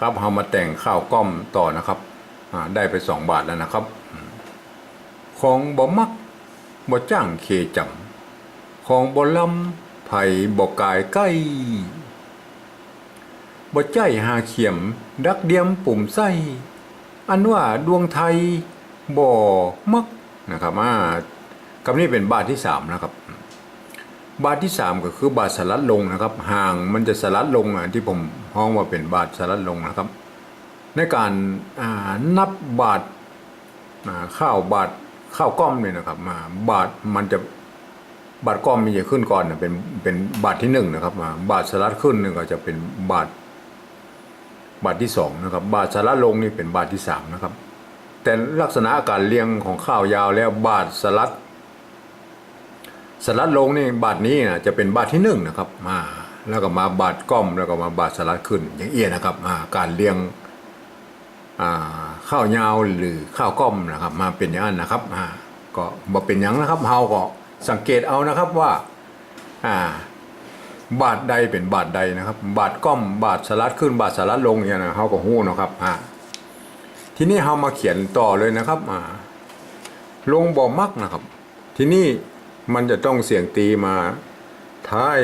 ครับเอามาแต่งข้าวกล้อมต่อนะครับได้ไปสองบาทแล้วนะครับ ของบ่มักบ่จ้างเคจำของบ่ลำไผ่บ่กายใกล้บ่ใจหาเขียม ดักเดียมปุ่มไส้อันว่าดวงไทยบ่มักนะครับอ่าคำนี้เป็นบาทที่สามนะครับ บาทที่สามก็คือบาทสลัดลงนะครับ ห่างมันจะสลัดลงอะที่ผมห้องว่าเป็นบาทสลัดลงนะครับ ในการานับบาทาข้าวบาทข้าวกล้อมเนี่ยนะครับมาบาทมันจะบาทกล้อมมันจะขึ้นก่อนนะเป็นเป็นบาทที่หนึ่งนะครับมาบาทสลัดขึ้นนึ่งก็จะเป็นบาทบาทที่สองนะครับบาทสลัดลงนี่เป็นบาทที่สามนะครับแต่ลักษณะการเรียงของข้าวยาวแล้วบาทสลัด สลัดลงนี่บาทนี้นะจะเป็นบาทที่หนึ่งนะครับมาแล้วก็มาบาทก้อมแล้วก็มาบาทสลัดขึ้นอย่างเอียนะครับอ่าการเรียงข้าวยาวหรือข้าวก้อมนะครับ มาเป็นอย่างนั้นนะครับอ่าก็มาเป็นอย่างนะครับเฮาก็สังเกตเอานะครับว่าบาทใดเป็นบาทใดนะครับ บาทก้อมบาทสลัดขึ้นบาทสลัดลงเนี่ยนะเฮาก็หู้นะครับทีนี้เฮามาเขียนต่อเลยนะครับอ่าลงบ่มักนะครับ ทีนี้ มันจะต้องเสียงตีมาท้าย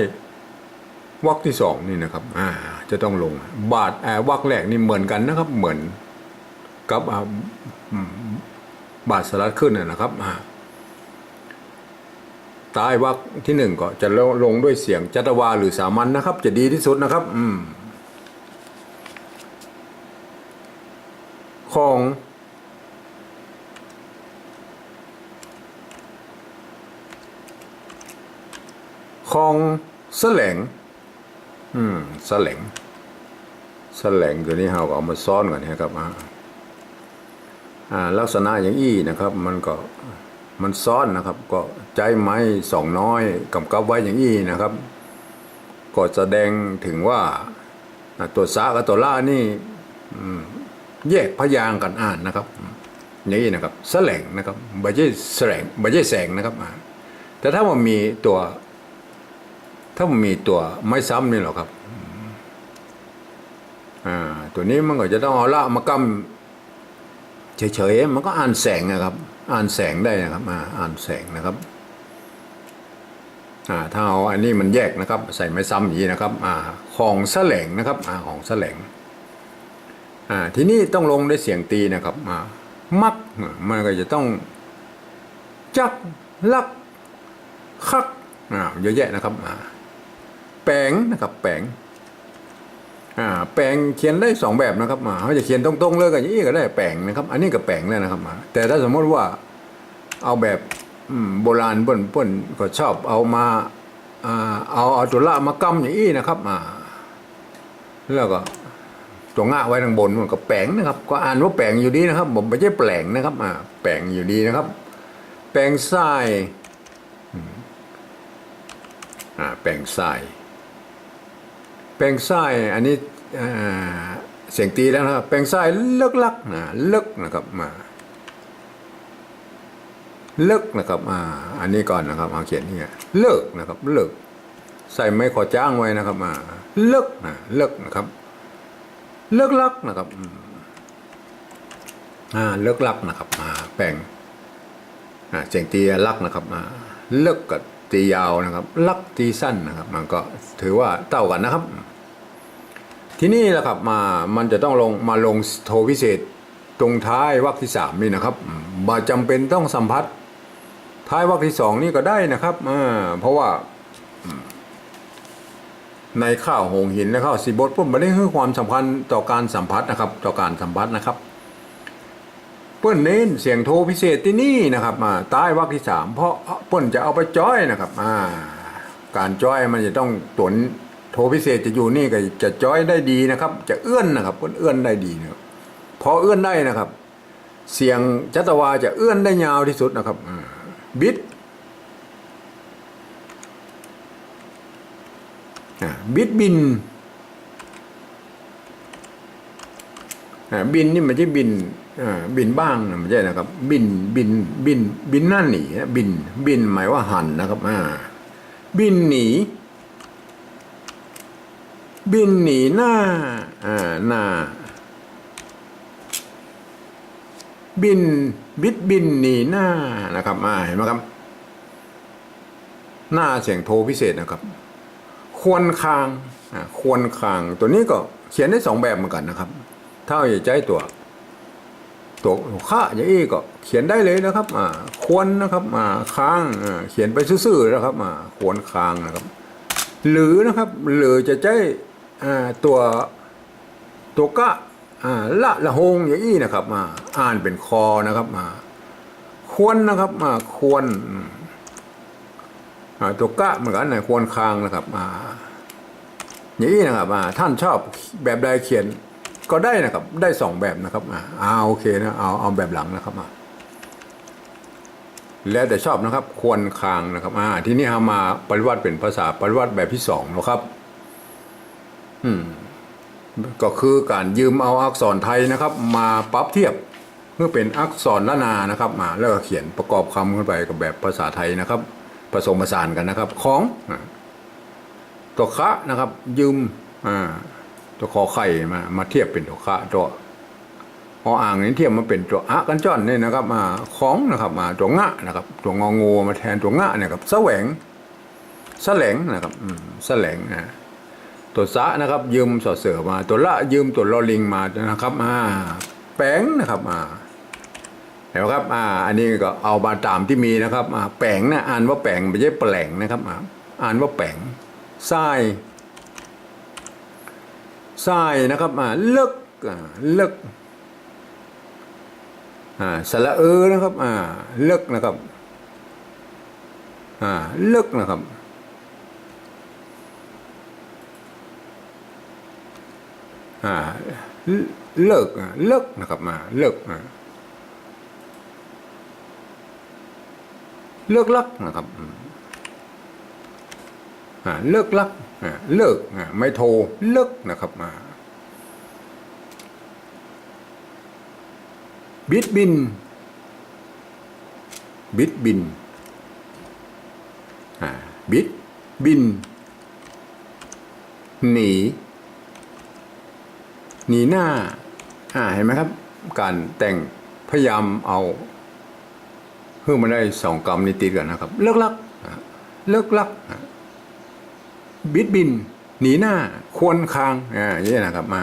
วรรคที่สองนี่นะครับ อ่า จะต้องลง บาทแอวรรคแรกนี่เหมือนกันนะครับ เหมือนกับบาทสลัดขึ้นนะนะครับ อ่าใต้วรรคที่หนึ่งก็จะลงด้วยเสียงจัตวาหรือสามัญนะครับ จะดีที่สุดนะครับ อืม ของ คลองแสลงอืมแสลงแสลงตัวนี้เราก็เอามาซ้อนก่อนนะครับอ่าลักษณะอย่างอี้นะครับ มันก็มันซ้อนนะครับ ก็ใจไม้สองน้อยกำกับไว้อย่างอี้นะครับ ก็แสดงถึงว่าตัวซากับตัวล่านี่แยกพยางกันอ่านนะครับอย่างนี้นะครับแสลงนะครับไม่ใช่แสลงไม่ใช่แสงนะครับแต่ถ้ามันมีตัว ถ้ามันมีตัวไม่ซ้ำนี่หรอกครับอ่าตัวนี้มันก็จะต้องเอาละมากำเฉยๆมันก็อ่านแสงนะครับ อ่านแสงได้นะครับอ่าอ่านแสงนะครับอ่าถ้าเอาอันนี้มันแยกนะครับ ใส่ไม่ซ้ำอย่างนี้นะครับอ่าของแสลงนะครับอ่าของแสลงอ่าทีนี้ต้องลงด้วยเสียงตีนะครับอ่ามักมันก็จะต้องจักลักคักอ่าเยอะแยะนะครับอ่า แปลงนะครับแปลงอ่าแปลงเขียนได้สองแบบนะครับอ่าเขาจะเขียนตรงๆเลยกับอย่างนี้ก็ได้แปลงนะครับ อันนี้ก็แปลงแล้วนะครับอ่าแต่ถ้าสมมติว่าเอาแบบโบราณเปิ้นเปิ้นก็ชอบเอามาอ่าเอาเอาตัวละมากำอย่างนี้นะครับอ่าแล้วก็ตัวงะไว้ทางบนมันก็แปลงนะครับ ก็อ่านว่าแปลงอยู่ดีนะครับผมไม่ใช่แปลงนะครับอ่าแปลงอยู่ดีนะครับ แปลงทรายอ่าแปลงทราย แปลงทรายอันนี้เสียงตีแล้วนะครับแปลงทรายเลิกลักนะเลิกนะครับมาเลิกนะครับอ่าอันนี้ก่อนนะครับเอาเขียนนี่เลิกนะครับเลิกใส่ไม่ขอจ้างไว้นะครับมาเลิกนะเลิกนะครับ เลิกลักนะครับอ่าเลิกลักนะครับอ่าแปลงอ่าเสียงตีลักนะครับอ่าเลิกกับ ตียาวนะครับ ลักตีสั้นนะครับ มันก็ถือว่าเท่ากันนะครับ ที่นี่แหละครับมามันจะต้องลงมาลงโทพิเศษตรงท้ายวรรคที่สามนี่นะครับมาจำเป็นต้องสัมผัสท้ายวรรคที่สองนี่ก็ได้นะครับเพราะว่าในข้าวหงหินและข้าวสีบดปุ๊บมันได้ให้ความสำคัญต่อการสัมผัสนะครับ ต่อการสัมผัสนะครับ เปิ้นเน้นเสียงโทพิเศษที่นี่นะครับมาใต้วรรคที่สามเพราะเปิ้นจะเอาไปจ้อยนะครับอ่าการจ้อยมันจะต้องตนโทพิเศษจะอยู่นี่ก็จะจ้อยได้ดีนะครับ จะเอื้อนนะครับเปิ้นเอื้อนได้ดีนะครับพอเอื้อนได้นะครับ เสียงจัตวาจะเอื้อนได้ยาวที่สุดนะครับบิดบิดบิน บินนี่มันจะบินบินบ้างนะไม่ใช่นะครับ บินบินบินบินหน้าหนีบิน บินหมายว่าหันนะครับบินหนี บินหนีหน้าหน้า บินบิดบินหนีหน้านะครับเห็นไหมครับ หน้าเสียงโทพิเศษนะครับ ควรคางควรคางตัวนี้ก็เขียนได้สองแบบเหมือนกันนะครับ ถ้าอย่าใจตัวตัวข้าอย่างนี้ก็เขียนได้เลยนะครับอ่าควรนะครับอ่าค้างอ่าเขียนไปซื่อๆนะครับอ่าควรค้างนะครับ หรือนะครับหรือจะใช้อ่าตัวตัวกะอ่าละละหงอย่างนี้นะครับอ่าอ่านเป็นคอนะครับอ่าควรนะครับอ่าควรอ่าตัวกะเหมือนกันนะควรคางนะครับอ่าอย่างนี้นะครับอ่าท่านชอบแบบใดเขียน ก็ได้นะครับได้สองแบบนะครับอ่าโอเคนะเอาเอาแบบหลังนะครับอ่าแล้วแต่ชอบนะครับ ควรคางนะครับอ่าที่นี่เอามาปริวัติเป็นภาษาปริวัติแบบที่สองนะครับ อืม ก็คือการยืมเอาอักษรไทยนะครับ มาปรับเทียบเพื่อเป็นอักษรละนานะครับมาแล้วก็เขียนประกอบคำขึ้นไปกับแบบภาษาไทยนะครับ ผสมผสานกันนะครับ ของตัวคะนะครับ ยืม อ่า ตัวขอไข่มามาเทียบเป็นตัวคะตัวออ่างนี้เทียบมาเป็นตัวอะกันจ้อนนี่นะครับมาของนะครับมาตัวงะนะครับ ตัวงองูมาแทนตัวงะเนี่ยครับแสวงแสลงนะครับอืมแสลงนะตัวสะนะครับ ยืมสอเสือมา ตัวละยืมตัวลอลิงมานะครับอ่าแป้งนะครับอ่าเห็นไหมครับอ่าอันนี้ก็เอามาตามที่มีนะครับอ่าแป้งนะอ่านว่าแป้งไม่ใช่แปลงนะครับอ่าอ่านว่าแป้งทราย ทรายนะครับอ่าเลิกอ่าเลิกอ่าสระเออนะครับอ่าเลิกนะครับอ่าเลิกนะครับอ่าเลิกอะเลิกนะครับมาเลิกอะเลิกลักนะครับ เลิกลักเลิกอ่าไม่โทรเลิกนะครับมาบิดบิน บิดบินบิดบิน หนี หนีหน้าเห็นไหมครับ การแต่งพยายามเอาเพื่อมาได้สองกรรมนี้ติดกันนะครับ เลิกลัก เลิกลัก บิดบิน หนีหน้า ควรคางอ่าอย่างนี้นะครับมา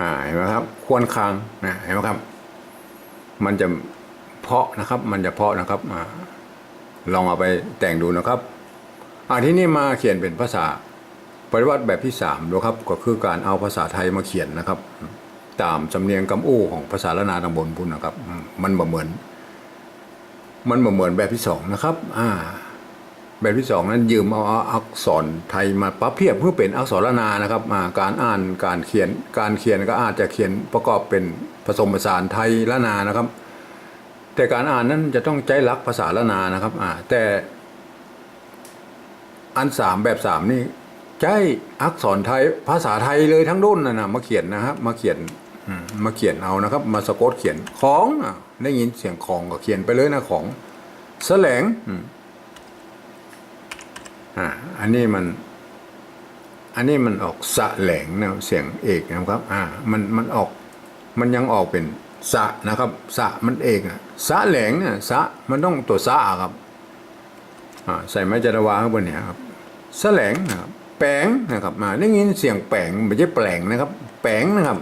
อ่าเห็นไหมครับ ควรคางนะเห็นไหมครับ มันจะเพาะนะครับ มันจะเพาะนะครับมาลองเอาไปแต่งดูนะครับอ่าที่นี่มาเขียนเป็นภาษาปริวัติแบบที่สามดูครับ ก็คือการเอาภาษาไทยมาเขียนนะครับ ตามสำเนียงกำอู้ของภาษาละนาตำบลพุ่นนะครับมมันบ่เหมือน มันเหมือนแบบที่สองนะครับ อ่า แบบที่สองนั้นยืมเอาอักษรไทยมาปรับเทียบเพื่อเป็นอักษรละนานะครับาการอ่านการเขียนการเขียนก็อาจจะเขียนประกอบเป็นผสมผสานไทยละนานะครับ แต่การอ่านนั้นจะต้องใจรักภาษาละนานะครับ อ่า แต่อันสามแบบสามนี่ใช้อักษรไทยภาษาไทยเลยทั้งดุนนะนะมาเขียนนะครับ มาเขียนมาเขียนเอานะครับ มาสะกดเขียนของ ได้ยินเสียงของก็เขียนไปเลยนะของแสลงอ่าอันนี้มัน อันนี้มันออกสะแหลงนะเสียงเอกนะครับ อ่า มันมันออกมันยังออกเป็นสะนะครับสะมันเอกอะสะแหลงเนี่ยสะมันต้องตัวสะครับอ่าใส่ไม้จารวาข้างบนเนี่ยครับสแสลงนะครับแปงนะครับมาได้ยินเสียงแปงไม่ใช่แปลงนะครับ แปงนะครับ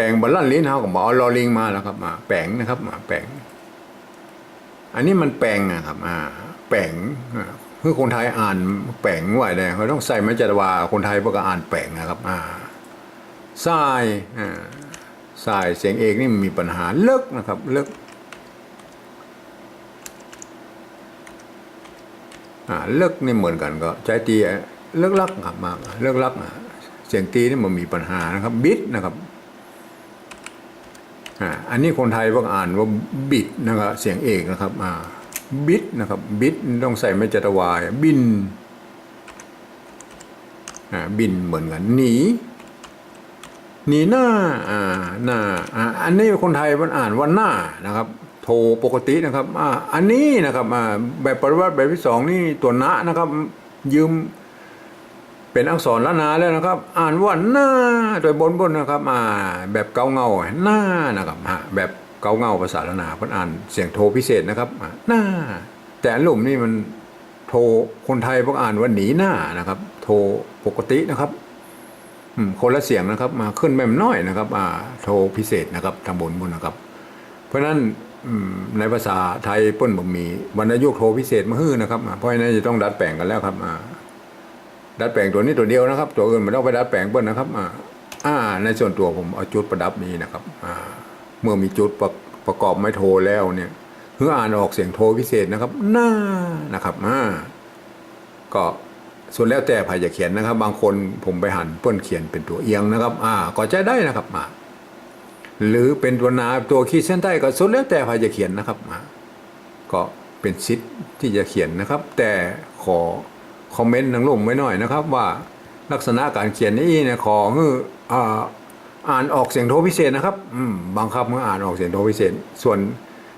ลงบนลั่นลิ้นเขาก็บอกเอาลอลิงมาแล้วครับ มาแปลงนะครับ มาแปลง อันนี้มันแปลงนะครับ อ่า แปลงคือคนไทยอ่านแปลงไหวได้เขาต้องใส่ไม้จารวาคนไทยพวกก็อ่านแปลงนะครับ อ่าทรายอ่าทรายเสียงเอกนี่มีปัญหาเลิกนะครับ เลิกอ่าเลิกนี่เหมือนกันก็ใจตีเลิกลักครับมาเลิกลักอะเสียงตีนี่มันมีปัญหานะครับ บิดนะครับ อันนี้คนไทยพวกอ่านว่าบิดนะครับเสียงเอกนะครับอ่าบิดนะครับบิดต้องใส่ไม่จัตวายบินอ่าบินเหมือนกันหนีหนีหน้าอ่าหน้าอ่าอันนี้คนไทยมันอ่านว่าหน้านะครับ โทปกตินะครับอ่าอันนี้นะครับอ่าแบบปริวัติแบบที่สองนี่ตัวนะนะครับ ยืม เป็นอักษรละนาแล้วนะครับ อ่านว่าหน้าโดยบนบนนะครับอ่าแบบเกาเงาหน้านะครับฮะแบบเกาเงาภาษาละนาเพิ่นอ่านเสียงโทพิเศษนะครับหน้า แต่อันลุ่มนี่มันโทคนไทยพวกอ่านว่าหนีหน้านะครับ โทปกตินะครับคนละเสียงนะครับ มาขึ้นแม่มน้อยนะครับอ่าโทรพิเศษนะครับทางบนบนนะครับ เพราะฉะนั้นในภาษาไทยเปิ้นบ่มีวรรณยุกโทพิเศษมาฮื้อนะครับเพราะฉะนั้นจะต้องดัดแปลงกันแล้วครับอ่า ดัดแปลงตัวนี้ตัวเดียวนะครับ ตัวอื่นไม่ต้องไปดัดแปลงเปิ้นนะครับอ่าอ่าในส่วนตัวผมเอาจุดประดับนี้นะครับอ่าเมื่อมีจุดประประกอบไม่โทรแล้วเนี่ยเพื่ออ่านออกเสียงโทรพิเศษนะครับหน้านะครับอ่าก็ส่วนแล้วแต่ใครจะเขียนนะครับ บางคนผมไปหันเปิ้นเขียนเป็นตัวเอียงนะครับ อ่า ก็จะได้นะครับอ่าหรือเป็นตัวนาตัวขีดเส้นใต้ก็สุดแล้วแต่ใครจะเขียนนะครับอ่าก็เป็นสิทธิ์ที่จะเขียนนะครับ แต่ขอ คอมเมนต์ทางลมไว้หน่อยนะครับ ว่าลักษณะการเขียนนี้เนี่ยขอออ่าอ่านออกเสียงโทพิเศษนะครับอืมบังคับเมื่ออ่านออกเสียงโทพิเศษ ส่วน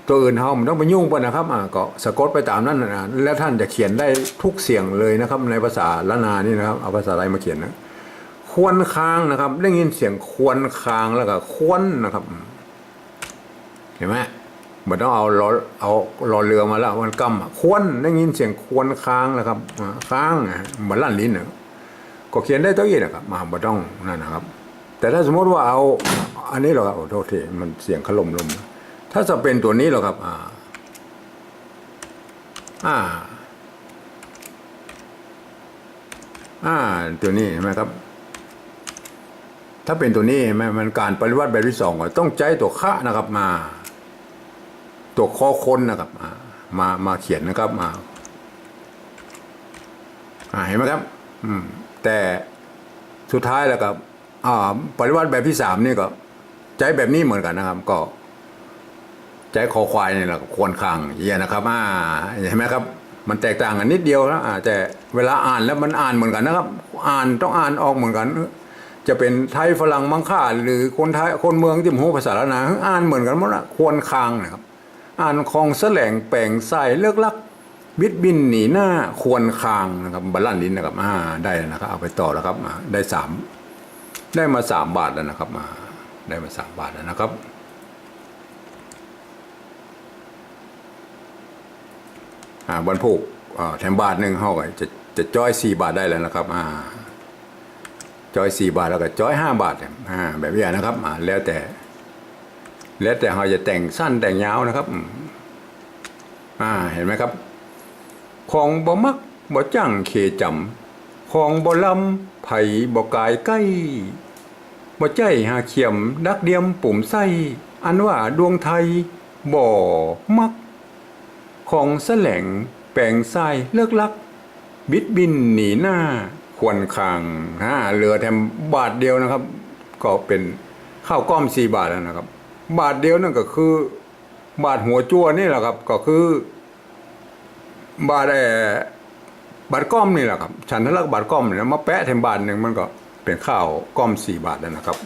ตัวอื่นเขามันต้องไปยุ่งไปนะครับอ่าก็สะกดไปตามนั้นนะและท่านจะเขียนได้ทุกเสียงเลยนะครับ ในภาษาละนานี่นะครับเอาภาษาอะไรมาเขียนนะควรค้างนะครับ ได้ยินเสียงควรค้างแล้วก็ควรนะครับ เห็นไหม มันต้องเอาล้อเอาล้อเรือมาแล้วมันกำควรได้ยินเสียงควรค้างนะครับค้างเหมือนลั่นลิ้นนะก็เขียนได้ตัวอีกนะครับมาบ่ต้องนั่นนะครับ แต่ถ้าสมมติว่าเอา อันนี้เหรอครับโอ้โทษทีมันเสียงขลมลมถ้าจะเป็นตัวนี้เหรอครับ อ่า อ่า อ่า ตัวนี้เห็นไหมครับ ถ้าเป็นตัวนี้เห็นไหมมันการปฏิวัติแบบที่สองต้องใจตัวคะนะครับมา ตัวคอคนนะครับอ่ามามาเขียนนะครับมาเห็นไหมครับ อืม แต่สุดท้ายแล้วครับอ่าปฏิวัติแบบที่สามนี่ก็ใจแบบนี้เหมือนกันนะครับ ก็ใจคอควายนี่แหละครับควรคางเยี่ยนะครับอ่าเห็นไหมครับ มันแตกต่างกันนิดเดียวนะอ่าแต่เวลาอ่านแล้วมันอ่านเหมือนกันนะครับ อ่านต้องอ่านออกเหมือนกัน จะเป็นไทยฝรั่งมังค่าหรือคนไทยคนเมืองที่มหูภาษาละนาอ่านเหมือนกันหมดละควรคางนะครับ อ่านคลองแสลงแปลงใส่เลิกลัก บิดบินหนีหน้าควรคางนะครับบัลลันลิ้นนะครับอ่าได้แล้วนะครับ เอาไปต่อแล้วครับอ่าได้สามได้มาสามบาทแล้วนะครับอ่าได้มาสามบาทแล้วนะครับอ่าวันผูกอ่าแถมบาทหนึ่งเท่ากับจะจะจ้อยสี่บาทได้แล้วนะครับอ่าจ้อยสี่บาทแล้วก็จ้อยห้าบาทอ่าแบบนี้นะครับอ่าแล้วแต่ แล้วแต่เราจะแต่งสั้นแต่งยาวนะครับอ่าเห็นไหมครับ ของบ่มักบ่จังเคจำของบ่ลำไผ่บ่กายใกล้บ่ใจหาเขียม ดักเดียมปุ่มไส้อันว่าดวงไทยบ่มัก ของแสลงแปลงทรายเลิกลัก บิดบินหนีหน้าควรคางฮะเหลือแถมบาทเดียวนะครับ ก็เป็นข้าวก้อมสี่บาทแล้วนะครับ บาทเดียวนั่นก็คือ บาทหัวจั่วนี่แหละครับ ก็คือ บาทแอบาทก้อมนี่แหละครับ ฉันทลักษณ์บาทก้อมเนี่ยมาแปะแทนบาทหนึ่งมันก็เป็นข้าวก้อมสี่บาทแล้วนะครับ